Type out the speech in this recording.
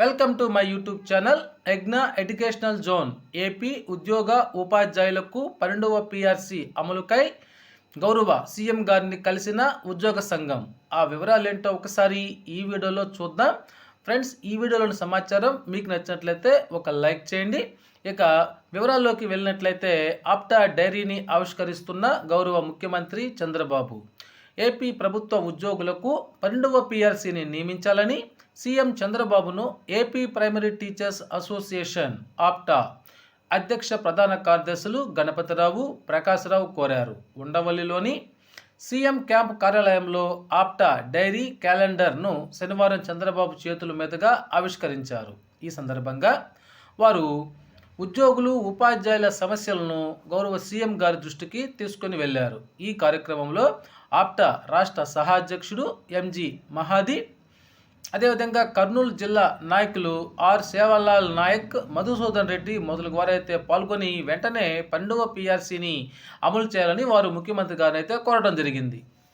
Welcome to my YouTube channel ఎగ్నా educational zone. AP ఉద్యోగ ఉపాధ్యాయులకు పన్నెండవ పిఆర్సి అమలుకై గౌరవ సీఎం గారిని కలిసిన ఉద్యోగ సంఘం. ఆ వివరాలు ఏంటో ఒకసారి ఈ వీడియోలో చూద్దాం. ఫ్రెండ్స్ ఈ వీడియోలోని సమాచారం మీకు నచ్చినట్లయితే ఒక లైక్ చేయండి. ఇక వివరాల్లోకి వెళ్ళినట్లయితే ఆప్టా డైరీని ఆవిష్కరిస్తున్న గౌరవ ముఖ్యమంత్రి చంద్రబాబు. ఏపీ ప్రభుత్వ ఉద్యోగులకు పన్నెండవ పిఆర్సీని నియమించాలని సీఎం చంద్రబాబును AP primary teachers association APTA అధ్యక్ష ప్రధాన కార్యదర్శులు గణపతిరావు ప్రకాశ్రావు కోరారు. ఉండవల్లిలోని సీఎం క్యాంప్ కార్యాలయంలో ఆప్టా డైరీ క్యాలెండర్ను శనివారం చంద్రబాబు చేతుల మీదుగా ఆవిష్కరించారు. ఈ సందర్భంగా వారు ఉద్యోగులు ఉపాధ్యాయుల సమస్యలను గౌరవ సీఎం గారి దృష్టికి తీసుకుని వెళ్ళారు ఈ కార్యక్రమంలో ఆప్టా రాష్ట్ర సహాధ్యక్షుడు ఎంజి మహాది అదేవిధంగా కర్నూలు జిల్లా నాయకులు ఆర్ సేవలాల్ నాయక్ మధుసూదన్ రెడ్డి మొదలగు వారైతే పాల్గొని వెంటనే పండుగ పిఆర్సీని అమలు చేయాలని వారు ముఖ్యమంత్రి గారిని కోరడం జరిగింది.